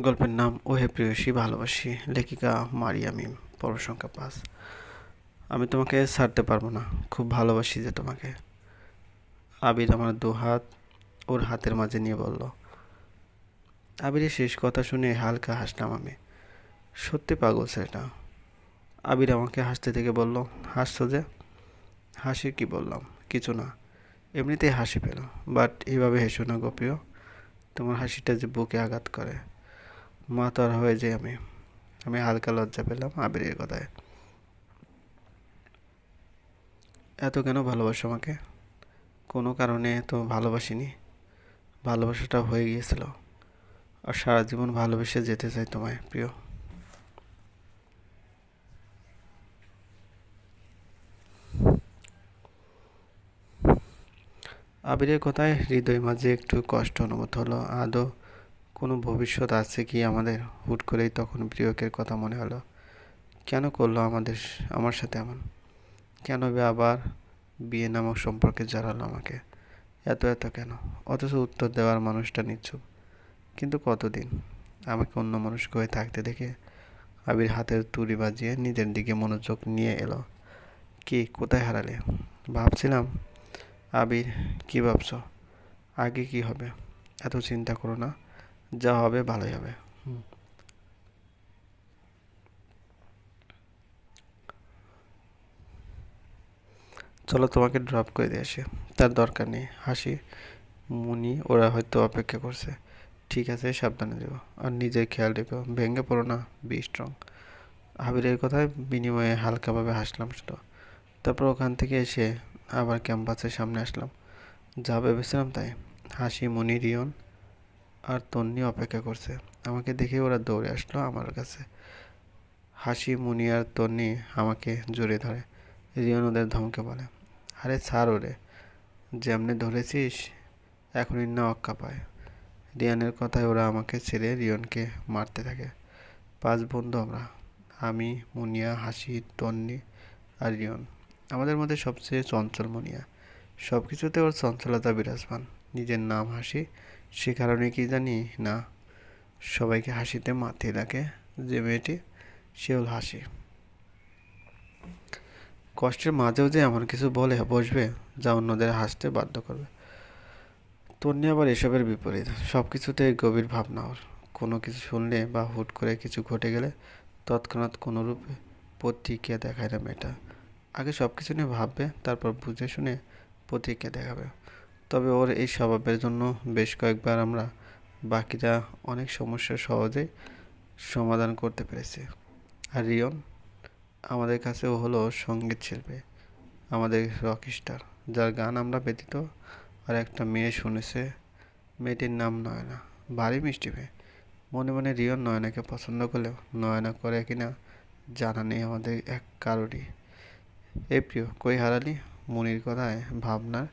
গল্পের নাম ওহে প্রেয়সী, ভালোবাসি, লেখিকা মারিয়া মিম পর্ব সংখ্যা পাঁচ। আমি তোমাকে ছাড়তে পারব না, খুব ভালোবাসি যে তোমাকে। আবির আমার দু হাত, ওর হাতের মাঝে নিয়ে বলল, আবিরের শেষ কথা শুনে হালকা হাসলাম আমি। সত্যি পাগল সেটা আবির আমাকে হাসতে থেকে বলল, হাসছো যে? হাসি কি বললাম? কিছু না, এমনিতেই হাসি পেল, বাট এইভাবে হেসো না গোপ্রিয় তোমার হাসিটা যে বুকে আঘাত করে। মা তো আর হয়ে যাই আমি। আমি হালকা লজ্জা পেলাম আবিরের কথায়। এত কেন ভালোবাসো আমাকে? কোনো কারণে তো ভালোবাসিনি। ভালোবাসাটা হয়ে গিয়েছিল। আর সারা জীবন ভালোবেসে যেতে চাই তোমায়, প্রিয়। আবিরের কথায় হৃদয় মাঝে একটু কষ্ট অনুভূত হলো, আদৌ কোনো ভবিষ্যৎ আছে কি আমাদের? হুট করেই তখন প্রিয়কের কথা মনে হলো। কেন করল আমাদের আমার সাথে এমন? কেন আবার বিয়ে নামক সম্পর্কে জানালো আমাকে? এত এত কেন? অথচ উত্তর দেওয়ার মানুষটা নিচ্ছুক কিন্তু কতদিন? আমাকে অন্য মানুষ হয়ে থাকতে দেখে আবির হাতের তুড়ি বাজিয়ে নিজের দিকে মনোযোগ নিয়ে এলো। কি? কোথায় হারালে? ভাবছিলাম। আবির, কি ভাবছ? আগে কি হবে? এত চিন্তা করো না। যা হবে ভালোই হবে। চলো তোমাকে ড্রপ করে দিয়ে আসি। তার দরকার নেই। হাসি মুনি ওরা হয়তো অপেক্ষা করছে। ঠিক আছে সাবধানে দেবো আর নিজের খেয়াল রেখো। ভেঙে পড়ো না বি স্ট্রং হাবিরের কথায় বিনিময়ে হালকাভাবে হাসলাম শুধু। তারপর ওখান থেকে এসে আবার ক্যাম্পাসের সামনে আসলাম। যা ভেবেছিলাম তাই। হাসি মনি রিয়ন আর তন্নি অপেক্ষা করছে। আমাকে দেখে ওরা দৌড়ে আসলো আমার কাছে। হাসি, মুনি আর তন্নি আমাকে জড়িয়ে ধরে। রিয়ন ওদের ধমকে বলে, আরে ছাড় ওরে, যেমনি ধরেছিস, এখনই না অক্কা পায় রিয়ানের কথায় ওরা আমাকে ছেড়ে রিয়নকে মারতে থাকে। পাঁচ বন্ধু আমরা, আমি, মুনিয়া, হাসি, তন্নি আর রিয়ন। আমাদের মধ্যে সবচেয়ে চঞ্চল মুনিয়া। সব কিছুতে ওর চঞ্চলতা বিরাজমান। নিজের নাম হাসি সে কারণে কি জানি না, সবাইকে হাসিতে মাতিয়ে রাখে যে মেয়েটি সে হল হাসি। কষ্টের মাঝেও যে এমন কিছু বলে বসবে, যা অন্যদের হাসতে বাধ্য করবে। তন্নি আবার এসবের বিপরীত। সব কিছুতে গভীর ভাবনা ওর। কোনো কিছু শুনলে বা হুট করে কিছু ঘটে গেলে তৎক্ষণাৎ কোনো রূপে প্রতিক্রিয়া দেখায় না মেয়েটা। আগে সব কিছু নিয়ে ভাববে, তারপর বুঝে শুনে প্রতিক্রিয়া দেখাবে। তবে ওর এই স্বভাবের জন্য বেশ কয়েকবার আমরা বাকিরা অনেক সমস্যা সহজেই সমাধান করতে পেরেছি। আর রিয়ন, আমাদের কাছে ও হলো সংগীত শিল্পী, আমাদের রক স্টার যার গান আমরা ব্যতীত আর একটা মেয়ে শুনেছে। মেয়েটির নাম নয়না, ভারী মিষ্টি মেয়ে। মনে মনে রিয়ন নয়নাকে পছন্দ করলেও নয়না করে কিনা জানা নেই আমাদের এক কারোরই। এই প্রিয় কই হারালি মনির কথায় ভাবনার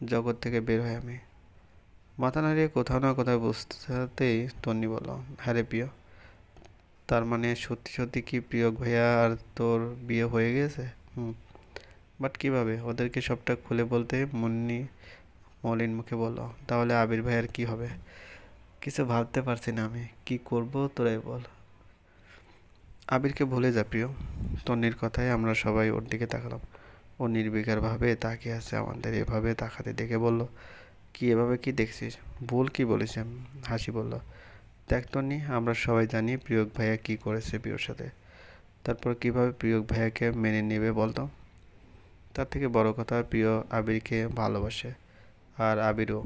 জগৎ থেকে বের হয় আমি। মাথা নাড়িয়ে কোথাও না কোথাও বুঝতেই তন্নি বলল হ্যাঁ রে প্রিয়, তার মানে সত্যি সত্যি কি প্রিয় ভাইয়া আর তোর বিয়ে হয়ে গেছে? হুম। বাট কীভাবে? ওদেরকে সবটা খুলে বলতে মুন্নি মলিন মুখে বলল, তাহলে আবির ভাইয়ার কি হবে? কিছু ভাবতে পারছি না আমি। কি করব তোরাই বল। আবিরকে ভুলে যা প্রিয়। তন্নির কথায় আমরা সবাই ওর দিকে তাকালাম। ও নির্বিকারভাবে তাকিয়ে আছে আমাদের। এভাবে তাকাতে দেখে বলল, কি, এভাবে কি দেখছিস? ভুল কি বলেছি? হাসি বলল, দেখ তন্নি আমরা সবাই জানি প্রিয়ক ভাইয়া কি করেছে প্রিয়র সাথে। তারপর কীভাবে প্রিয়ক ভাইয়াকে মেনে নেবে বলতো? তার থেকে বড় কথা, প্রিয় আবিরকে ভালোবাসে আর আবিরও।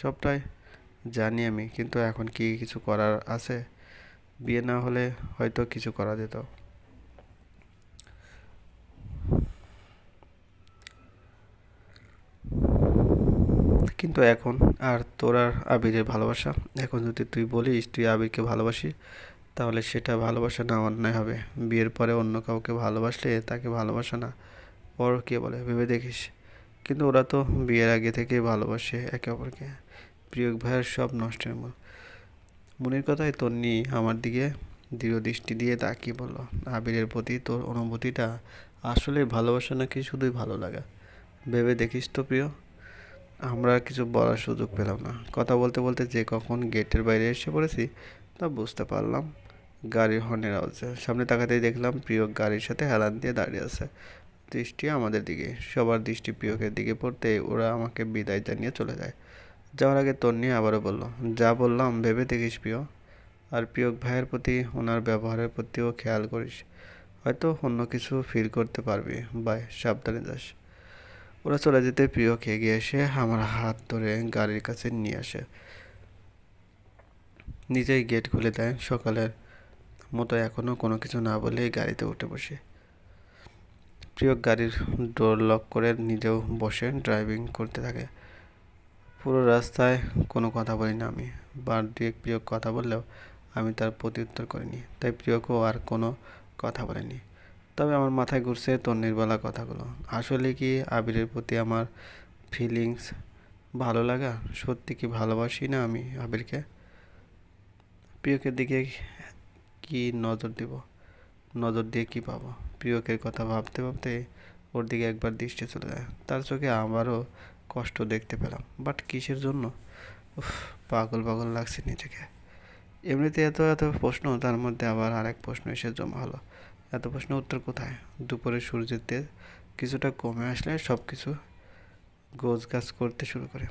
সবটাই জানি আমি, কিন্তু এখন কি কিছু করার আছে? বিয়ে না হলে হয়তো কিছু করা যেত। কিন্তু এখন আর তোর আর আবিরের ভালোবাসা। এখন যদি তুই বলিস, তুই আবিরকে ভালোবাসি, তাহলে সেটা ভালোবাসা না অন্যায় হবে। বিয়ের পরে অন্য কাউকে ভালোবাসলে তাকে ভালোবাসা না। পর কে বলে? ভেবে দেখিস। কিন্তু ওরা তো বিয়ের আগে থেকে ভালোবাসে একে অপরকে। প্রিয় ভাইয়ের সব নষ্টের মূল। মনের কথায় তন্নি আমার দিকে দৃঢ় দৃষ্টি দিয়ে তাকিয়ে বলল, আবিরের প্রতি তোর অনুভূতিটা আসলে ভালোবাসা নাকি শুধুই ভালো লাগা? ভেবে দেখিস তো প্রিয়। আমরা কিছু বলার সুযোগ পেলাম না। কথা বলতে বলতে যে কখন গেটের বাইরে এসে পড়েছি, তা বুঝতে পারলাম। গাড়ির হর্নের আওয়াজে। সামনে তাকাতেই দেখলাম প্রিয় গাড়ির সাথে হেলান দিয়ে দাঁড়িয়ে আছে। দৃষ্টি আমাদের দিকে। সবার দৃষ্টি প্রিয়কের দিকে পড়তে ওরা আমাকে বিদায় জানিয়ে চলে যায়। যাওয়ার আগে তন্নি আবারও বলল, যা বললাম ভেবে দেখিস প্রিয়। আর প্রিয়ক ভাইয়ের প্রতি, ওনার ব্যবহারের প্রতিও খেয়াল করিস। হয়তো অন্য কিছু ফিল করতে পারবি। বাই সাবধানে যাস। ওরা চলে যেতে প্রিয়ক এগিয়ে এসে আমার হাত ধরে গাড়ির কাছে নিয়ে আসে। নিজেই গেট খুলে দেয়। সকালের মতো এখনও কোনো কিছু না বলেই গাড়িতে উঠে বসে। প্রিয় গাড়ির ডোর লক করে নিজেও বসে ড্রাইভিং করতে থাকে। পুরো রাস্তায় কোনো কথা বলি না আমি। বার দিয়ে প্রিয় কথা বললেও আমি তার প্রত্যুত্তর করিনি। তাই প্রিয়কেও আর কোনো কথা বলেনি। তবে আমার মাথায় ঘুরছে তন্নির বলা কথাগুলো। আসলে কি আবিরের প্রতি আমার ফিলিংস ভালো লাগা? সত্যি কি ভালোবাসি না আমি আবিরকে? প্রিয়কের দিকে কি নজর দেব? নজর দিয়ে কি পাবো? প্রিয়কের কথা ভাবতে ভাবতে ওর দিকে একবার দৃষ্টি চলে যায়। তার চোখে আবারও কষ্ট দেখতে পেলাম। বাট কিসের জন্য? উফ, পাগল পাগল লাগছে নিজেকে। এমনিতে এত এত প্রশ্ন, তার মধ্যে আবার আরেক প্রশ্ন এসে জমা হলো। এত প্রশ্নের উত্তর কোথায়? দুপুরে সূর্যের তেজ কিছুটা কমে আসলে সব কিছু গোছ গাছ করতে শুরু করে।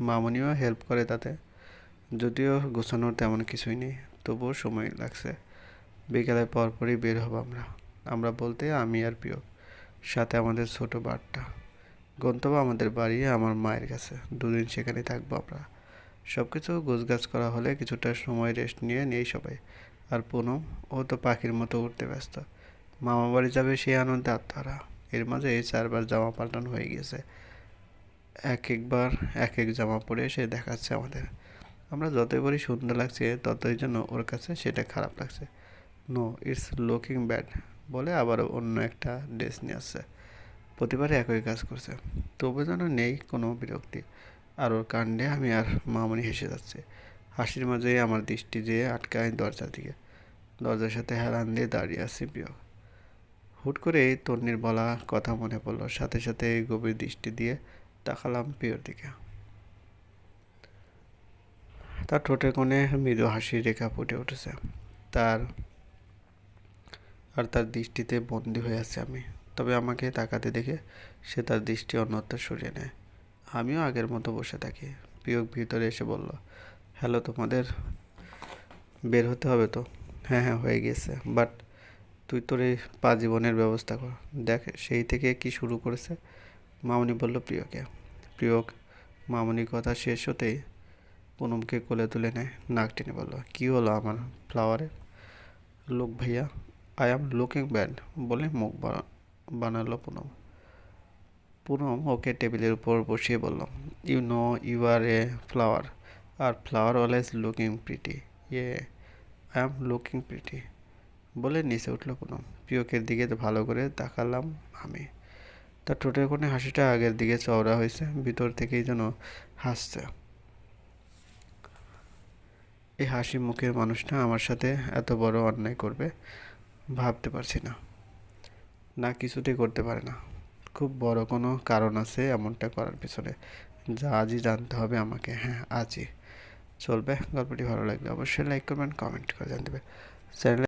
মামনিও হেল্প করে তাতে। যদিও গোছানোর তেমন কিছুই নেই, তবুও সময় লাগছে। বিকেলে পরপরই বের হব আমরা। আমরা বলতে আমি আর প্রিয়, সাথে আমাদের ছোট বারটা। গন্তব্য আমাদের বাড়ি, আমার মায়ের কাছে। দুদিন সেখানে থাকব আমরা। সব কিছু গোছগাছ করা হলে কিছুটা সময় রেস্ট নিয়ে নেই সবাই। আর পুনম ও তো পাখির মতো উঠতে ব্যস্ত। মামা বাড়ি যাবে সেই আনন্দে আত্মারা এর মাঝে এই চারবার জামা পাল্টানো হয়ে গিয়েছে এক একবার, এক এক জামা পরে সে দেখাচ্ছে আমাদের। আমরা যতই বলি সুন্দর লাগছে, ততই যেন ওর কাছে সেটা খারাপ লাগছে। নো, ইটস লুকিং ব্যাড বলে আবার অন্য একটা ড্রেস নিয়ে আসছে। প্রতিবারে একই কাজ করছে। তবু যেন নেই কোনো বিরক্তি। আর ওর কাণ্ডে আমি আর মামনি হেসে যাচ্ছে। হাসির মাঝেই আমার দৃষ্টি যেয়ে আটকায় দরজার দিকে। দরজার সাথে হেলান দিয়ে দাঁড়িয়ে আছি প্রিয়। হুট করে তন্নির বলা কথা মনে পড়ল। সাথে সাথে গভীর দৃষ্টি দিয়ে তাকালাম প্রিয়র দিকে। তার ঠোঁটের কোণে মৃদু হাসির রেখা ফুটে উঠেছে। তার আর তার দৃষ্টিতে বন্দি হয়ে আছে আমি। তবে আমাকে তাকাতে দেখে সে তার দৃষ্টি অন্যত্র সরিয়ে নেয়। আমিও আগের মতো বসে থাকি। প্রিয়ক ভিতরে এসে বলল হ্যালো তোমাদের বের হতে হবে তো? হ্যাঁ হ্যাঁ হয়ে গেছে। বাট তুই তোর এই পা জীবনের ব্যবস্থা কর। দেখ, সেই থেকে কি শুরু করেছে? মামনি বলল, প্রিয়কে। প্রিয়ক মামনির কথা শেষ হতেই পুনমকে কোলে তুলে নেয়। নাক টেনে বলল, কী হলো আমার ফ্লাওয়ারের লোক ভাইয়া আই অ্যাম লুকিং ব্যাড বলে মুখ বানালো পুনম। পুনম ওকে টেবিলের উপর বসিয়ে বললাম you know you are a flower are flower always looking pretty yeah I am looking pretty বলে নিচে উঠল পুনম প্রিয়কের দিকে ভালো করে তাকালাম আমি। তার ঠোঁটের কোণে হাসিটা আগের দিকে চওড়া হয়েছে, ভিতর থেকেই যেন হাসছে। এই হাসি মুখের মানুষটা আমার সাথে এত বড় অন্যায় করবে, ভাবতে পারছি না। না কিছুতেই করতে পারে না। খুব বড় কোনো কারণ আছে এমনটা করার পিছনে। যা আজই জানতে হবে আমাকে। হ্যাঁ আজই। চলবে। গল্পটি ভালো লাগলে অবশ্যই লাইক করবেন কমেন্ট করে জানতে চ্যানেলে